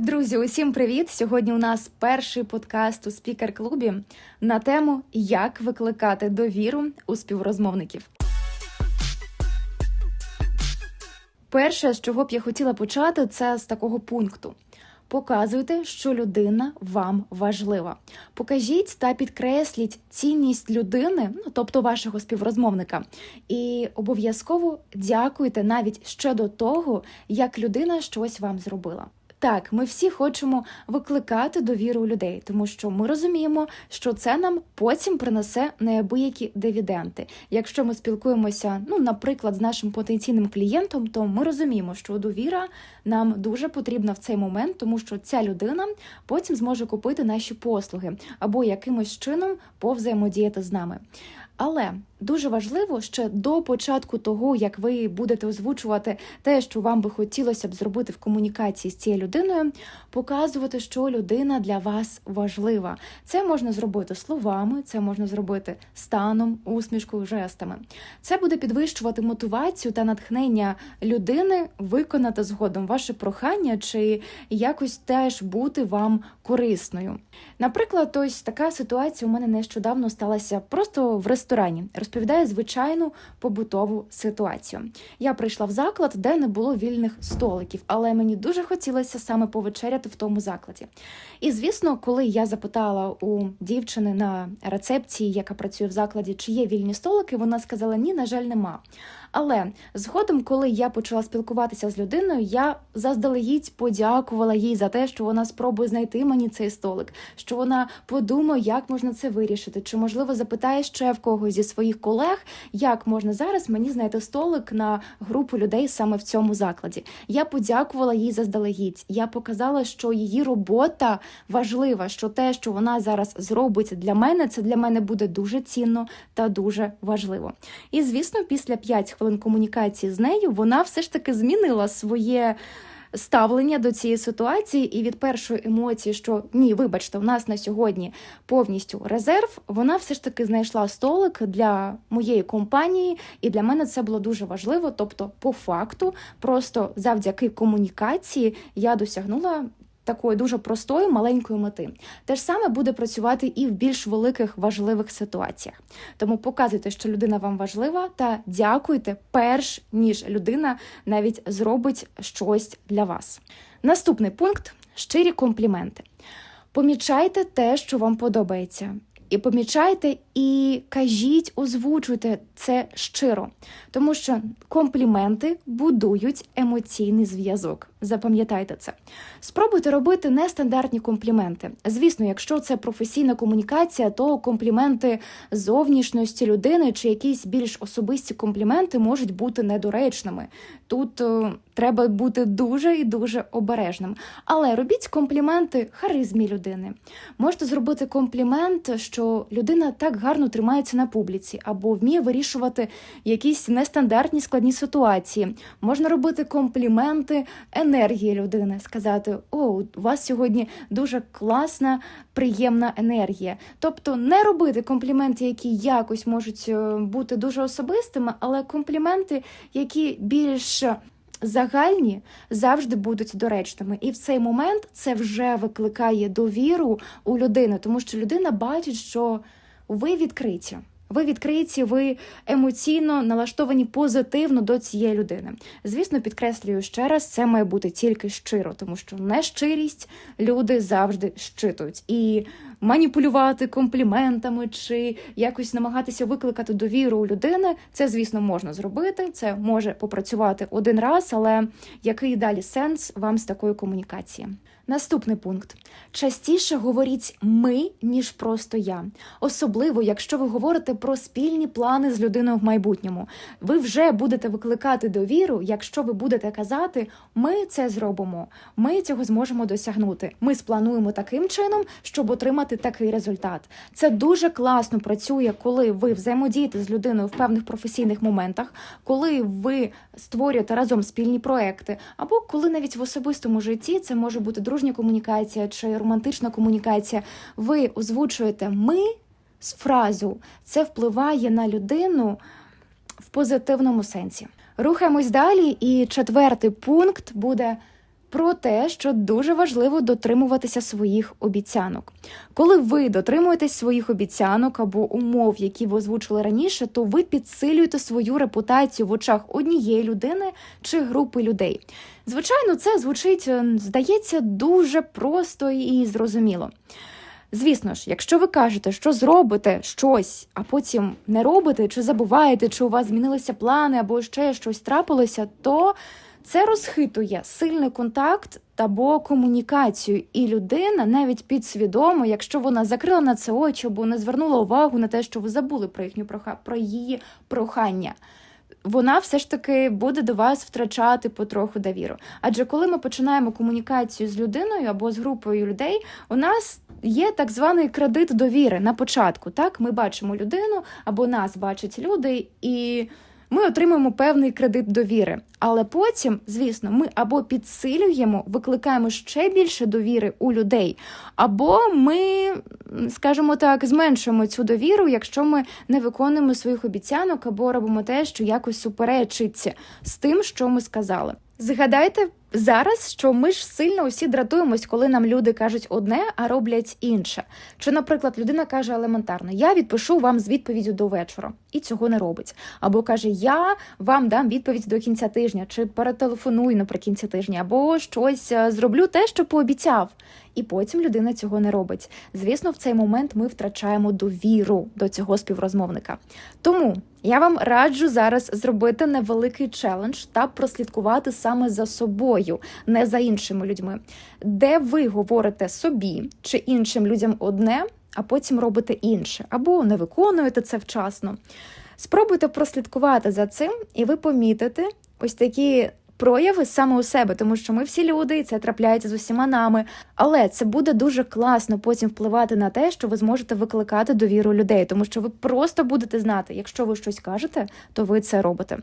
Друзі, усім привіт! Сьогодні у нас перший подкаст у спікер-клубі на тему Як викликати довіру у співрозмовників. Перше, з чого б я хотіла почати, це з такого пункту. Показуйте, що людина вам важлива. Покажіть та підкресліть цінність людини, ну тобто вашого співрозмовника, і обов'язково дякуйте навіть ще до того, як людина щось вам зробила. Так, ми всі хочемо викликати довіру людей, тому що ми розуміємо, що це нам потім принесе неабиякі дивіденти. Якщо ми спілкуємося, ну, наприклад, з нашим потенційним клієнтом, то ми розуміємо, що довіра нам дуже потрібна в цей момент, тому що ця людина потім зможе купити наші послуги або якимось чином повзаємодіяти з нами. Але дуже важливо ще до початку того, як ви будете озвучувати те, що вам би хотілося б зробити в комунікації з цією людиною, показувати, що людина для вас важлива. Це можна зробити словами, це можна зробити станом, усмішкою, жестами. Це буде підвищувати мотивацію та натхнення людини виконати згодом ваше прохання чи якось теж бути вам корисною. Наприклад, ось така ситуація у мене нещодавно сталася просто в ресторані. Розповідаю звичайну побутову ситуацію. Я прийшла в заклад, де не було вільних столиків, але мені дуже хотілося саме повечеряти в тому закладі. І звісно, коли я запитала у дівчини на рецепції, яка працює в закладі, чи є вільні столики, вона сказала: ні, на жаль, нема. Але згодом, коли я почала спілкуватися з людиною, я заздалегідь подякувала їй за те, що вона спробує знайти мені цей столик, що вона подумає, як можна це вирішити, чи можливо запитає ще в когось зі своїх колег, як можна зараз мені знайти столик на групу людей саме в цьому закладі. Я подякувала їй заздалегідь. Я показала, що її робота важлива, що те, що вона зараз зробить для мене, це для мене буде дуже цінно та дуже важливо. І звісно, після 5 хвилин комунікації з нею вона все ж таки змінила своє. Ставлення до цієї ситуації, і від першої емоції, що ні, вибачте, у нас на сьогодні повністю резерв. Вона все ж таки знайшла столик для моєї компанії, і для мене це було дуже важливо. Тобто, по факту, просто завдяки комунікації я досягнула такої дуже простої маленької мети. Те ж саме буде працювати і в більш великих важливих ситуаціях. Тому показуйте, що людина вам важлива, та дякуйте, перш ніж людина навіть зробить щось для вас. Наступний пункт щирі компліменти. Помічайте те, що вам подобається. І помічайте і кажіть, озвучуйте це щиро, тому що компліменти будують емоційний зв'язок. Запам'ятайте це. Спробуйте робити нестандартні компліменти. Звісно, якщо це професійна комунікація, то компліменти зовнішності людини чи якісь більш особисті компліменти можуть бути недоречними. Тут е, треба бути дуже і дуже обережним. Але робіть компліменти харизмі людини. Можете зробити комплімент, що людина так гарно тримається на публіці або вміє вирішувати якісь нестандартні складні ситуації. Можна робити компліменти енергії людини, сказати: О, у вас сьогодні дуже класна, приємна енергія. Тобто не робити компліменти, які якось можуть е, бути дуже особистими, але компліменти, які більш Загальні завжди будуть доречними, і в цей момент це вже викликає довіру у людини, тому що людина бачить, що ви відкриті. Ви відкриті, ви емоційно налаштовані позитивно до цієї людини. Звісно, підкреслюю ще раз, це має бути тільки щиро, тому що нещирість люди завжди щитують. І маніпулювати компліментами чи якось намагатися викликати довіру у людини, це, звісно, можна зробити. Це може попрацювати один раз, але який далі сенс вам з такої комунікації? Наступний пункт: частіше говоріть ми, ніж просто я. Особливо, якщо ви говорите про спільні плани з людиною в майбутньому. Ви вже будете викликати довіру, якщо ви будете казати, ми це зробимо, ми цього зможемо досягнути. Ми сплануємо таким чином, щоб отримати такий результат. Це дуже класно працює, коли ви взаємодієте з людиною в певних професійних моментах, коли ви створюєте разом спільні проекти, або коли навіть в особистому житті це може бути друг дружня комунікація чи романтична комунікація, ви озвучуєте ми з фразу, це впливає на людину в позитивному сенсі. Рухаємось далі, і четвертий пункт буде про те, що дуже важливо дотримуватися своїх обіцянок. Коли ви дотримуєтесь своїх обіцянок або умов, які ви озвучили раніше, то ви підсилюєте свою репутацію в очах однієї людини чи групи людей. Звичайно, це звучить, е, здається, дуже просто і зрозуміло. Звісно ж, якщо ви кажете, що зробите щось, а потім не робите, чи забуваєте, чи у вас змінилися плани, або ще щось трапилося, то це розхитує сильний контакт або комунікацію, і людина навіть підсвідомо, якщо вона закрила на це очі або не звернула увагу на те, що ви забули про їхню проха... про її прохання. Вона все ж таки буде до вас втрачати потроху довіру. Адже коли ми починаємо комунікацію з людиною або з групою людей, у нас є так званий кредит довіри на початку. Так, ми бачимо людину або нас бачать люди і ми отримуємо певний кредит довіри. Але потім, звісно, ми або підсилюємо, викликаємо ще більше довіри у людей, або ми, скажімо так, зменшуємо цю довіру, якщо ми не виконуємо своїх обіцянок або робимо те, що якось суперечиться з тим, що ми сказали. Згадайте зараз, що ми ж сильно усі дратуємось, коли нам люди кажуть одне, а роблять інше. Чи, наприклад, людина каже елементарно: Я відпишу вам з відповіддю до вечора, і цього не робить. Або каже, я вам дам відповідь до кінця тижня, чи перетелефоную наприкінці тижня, або щось е, зроблю те, що пообіцяв. І потім людина цього не робить. Звісно, в цей момент ми втрачаємо довіру до цього співрозмовника. Тому я вам раджу зараз зробити невеликий челендж та прослідкувати саме за собою, не за іншими людьми, де ви говорите собі чи іншим людям одне, а потім робите інше, або не виконуєте це вчасно. Спробуйте прослідкувати за цим, і ви помітите ось такі прояви саме у себе, тому що ми всі люди, і це трапляється з усіма нами. Але це буде дуже класно потім впливати на те, що ви зможете викликати довіру людей, тому що ви просто будете знати, якщо ви щось кажете, то ви це робите.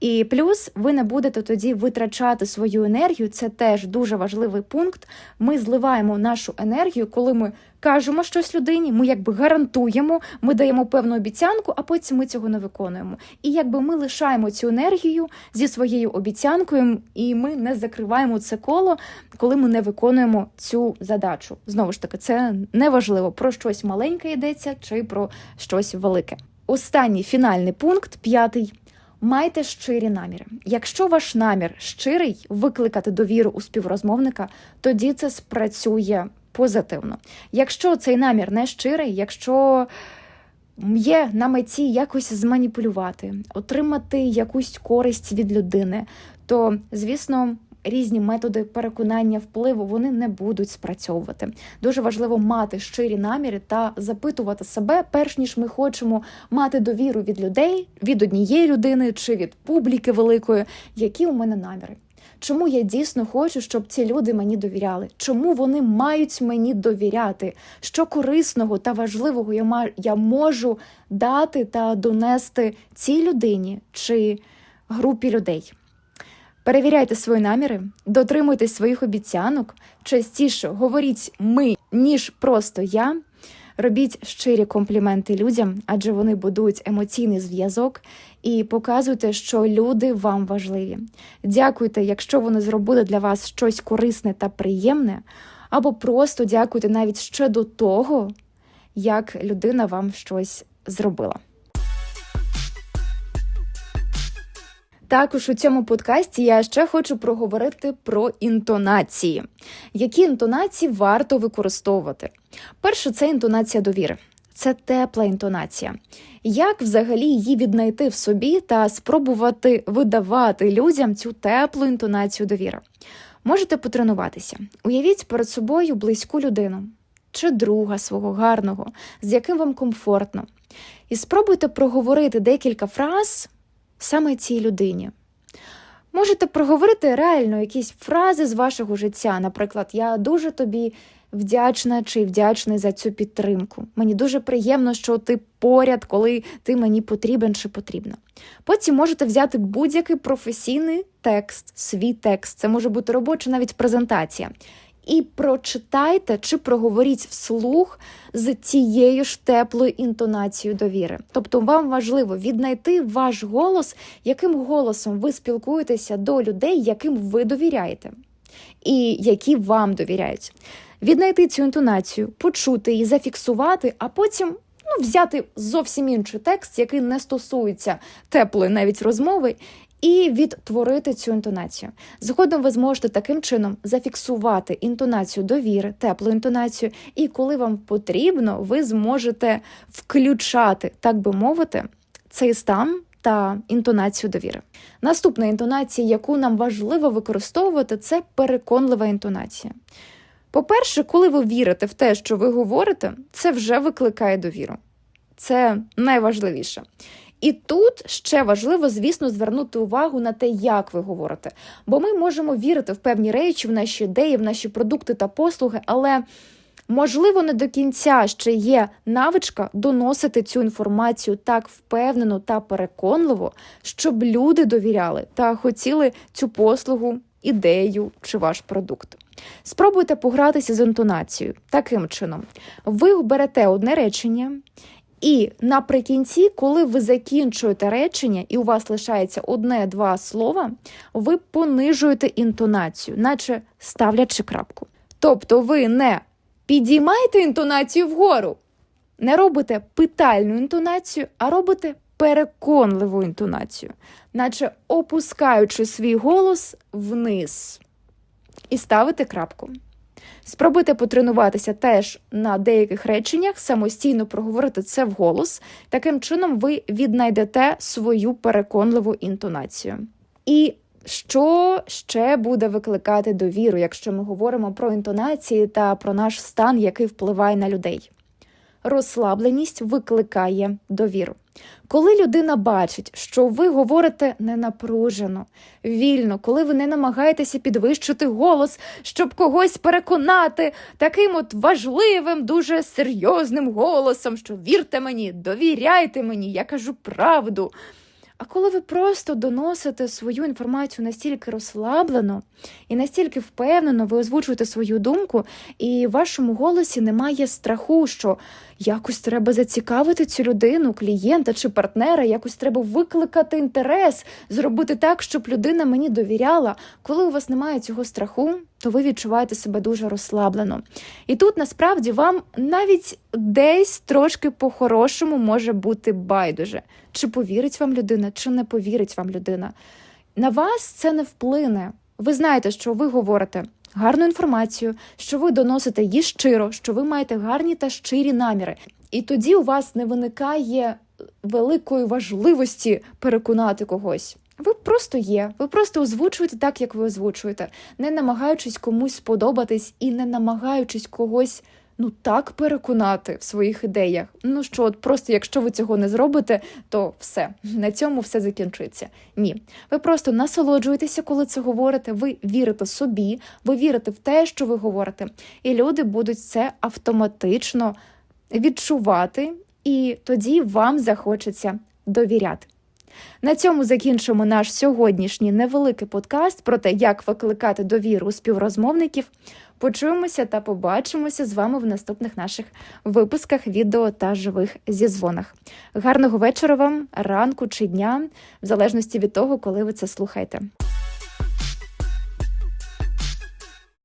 І плюс ви не будете тоді витрачати свою енергію. Це теж дуже важливий пункт. Ми зливаємо нашу енергію, коли ми кажемо щось людині, ми якби гарантуємо, ми даємо певну обіцянку, а потім ми цього не виконуємо. І якби ми лишаємо цю енергію зі своєю обіцянкою, і ми не закриваємо це коло, коли ми не виконуємо цю задачу. Знову ж таки, це неважливо про щось маленьке йдеться чи про щось велике. Останній фінальний пункт, п'ятий. Майте щирі наміри. Якщо ваш намір щирий викликати довіру у співрозмовника, тоді це спрацює позитивно. Якщо цей намір не щирий, якщо є на меті якось зманіпулювати, отримати якусь користь від людини, то звісно. Різні методи переконання впливу вони не будуть спрацьовувати. Дуже важливо мати щирі наміри та запитувати себе, перш ніж ми хочемо мати довіру від людей, від однієї людини чи від публіки великої, які у мене наміри. Чому я дійсно хочу, щоб ці люди мені довіряли? Чому вони мають мені довіряти? Що корисного та важливого я я можу дати та донести цій людині чи групі людей? Перевіряйте свої наміри, дотримуйтесь своїх обіцянок, частіше говоріть ми, ніж просто я. Робіть щирі компліменти людям, адже вони будують емоційний зв'язок і показуйте, що люди вам важливі. Дякуйте, якщо вони зробили для вас щось корисне та приємне, або просто дякуйте навіть ще до того, як людина вам щось зробила. Також у цьому подкасті я ще хочу проговорити про інтонації. Які інтонації варто використовувати? Перше, це інтонація довіри. Це тепла інтонація. Як взагалі її віднайти в собі та спробувати видавати людям цю теплу інтонацію довіри? Можете потренуватися. Уявіть перед собою близьку людину чи друга свого гарного, з яким вам комфортно. І спробуйте проговорити декілька фраз саме цій людині. Можете проговорити реально якісь фрази з вашого життя. Наприклад, я дуже тобі вдячна чи вдячний за цю підтримку. Мені дуже приємно, що ти поряд, коли ти мені потрібен чи потрібна. Потім можете взяти будь-який професійний текст, свій текст, це може бути робоча навіть презентація і прочитайте чи проговоріть вслух з тією ж теплою інтонацією довіри. Тобто, вам важливо віднайти ваш голос, яким голосом ви спілкуєтеся до людей, яким ви довіряєте. і які вам довіряють. Віднайти цю інтонацію, почути її, зафіксувати, а потім ну, взяти зовсім інший текст, який не стосується теплої навіть розмови, і відтворити цю інтонацію. Згодом ви зможете таким чином зафіксувати інтонацію довіри, теплу інтонацію, і коли вам потрібно, ви зможете включати, так би мовити, цей стан. Та інтонацію довіри. Наступна інтонація, яку нам важливо використовувати, це переконлива інтонація. По-перше, коли ви вірите в те, що ви говорите, це вже викликає довіру. Це найважливіше. І тут ще важливо, звісно, звернути увагу на те, як ви говорите. Бо ми можемо вірити в певні речі, в наші ідеї, в наші продукти та послуги, але можливо не до кінця ще є навичка доносити цю інформацію так впевнено та переконливо, щоб люди довіряли та хотіли цю послугу, ідею чи ваш продукт. Спробуйте погратися з інтонацією таким чином. Ви берете одне речення. І наприкінці, коли ви закінчуєте речення, і у вас лишається одне-два слова, ви понижуєте інтонацію, наче ставлячи крапку. Тобто ви не підіймаєте інтонацію вгору, не робите питальну інтонацію, а робите переконливу інтонацію, наче опускаючи свій голос вниз і ставите крапку. Спробуйте потренуватися теж на деяких реченнях, самостійно проговорити це вголос. Таким чином, ви віднайдете свою переконливу інтонацію. І що ще буде викликати довіру, якщо ми говоримо про інтонації та про наш стан, який впливає на людей? Розслабленість викликає довіру. Коли людина бачить, що ви говорите ненапружено, вільно, коли ви не намагаєтеся підвищити голос, щоб когось переконати таким от важливим, дуже серйозним голосом, що вірте мені, довіряйте мені, я кажу правду. А коли ви просто доносите свою інформацію настільки розслаблено і настільки впевнено, ви озвучуєте свою думку, і в вашому голосі немає страху, що якось треба зацікавити цю людину, клієнта чи партнера, якось треба викликати інтерес, зробити так, щоб людина мені довіряла. Коли у вас немає цього страху, то ви відчуваєте себе дуже розслаблено. І тут насправді вам навіть десь трошки по-хорошому може бути байдуже, чи повірить вам людина, чи не повірить вам людина. На вас це не вплине. Ви знаєте, що ви говорите гарну інформацію, що ви доносите її щиро, що ви маєте гарні та щирі наміри. І тоді у вас не виникає великої важливості переконати когось. Ви просто є, ви просто озвучуєте так, як ви озвучуєте, не намагаючись комусь сподобатись і не намагаючись когось ну так переконати в своїх ідеях. Ну що, от просто якщо ви цього не зробите, то все на цьому все закінчиться. Ні, ви просто насолоджуєтеся, коли це говорите. Ви вірите собі, ви вірите в те, що ви говорите, і люди будуть це автоматично відчувати, і тоді вам захочеться довіряти. На цьому закінчимо наш сьогоднішній невеликий подкаст про те, як викликати довіру співрозмовників. Почуємося та побачимося з вами в наступних наших випусках відео та живих зізвонах. Гарного вечора вам, ранку чи дня, в залежності від того, коли ви це слухаєте.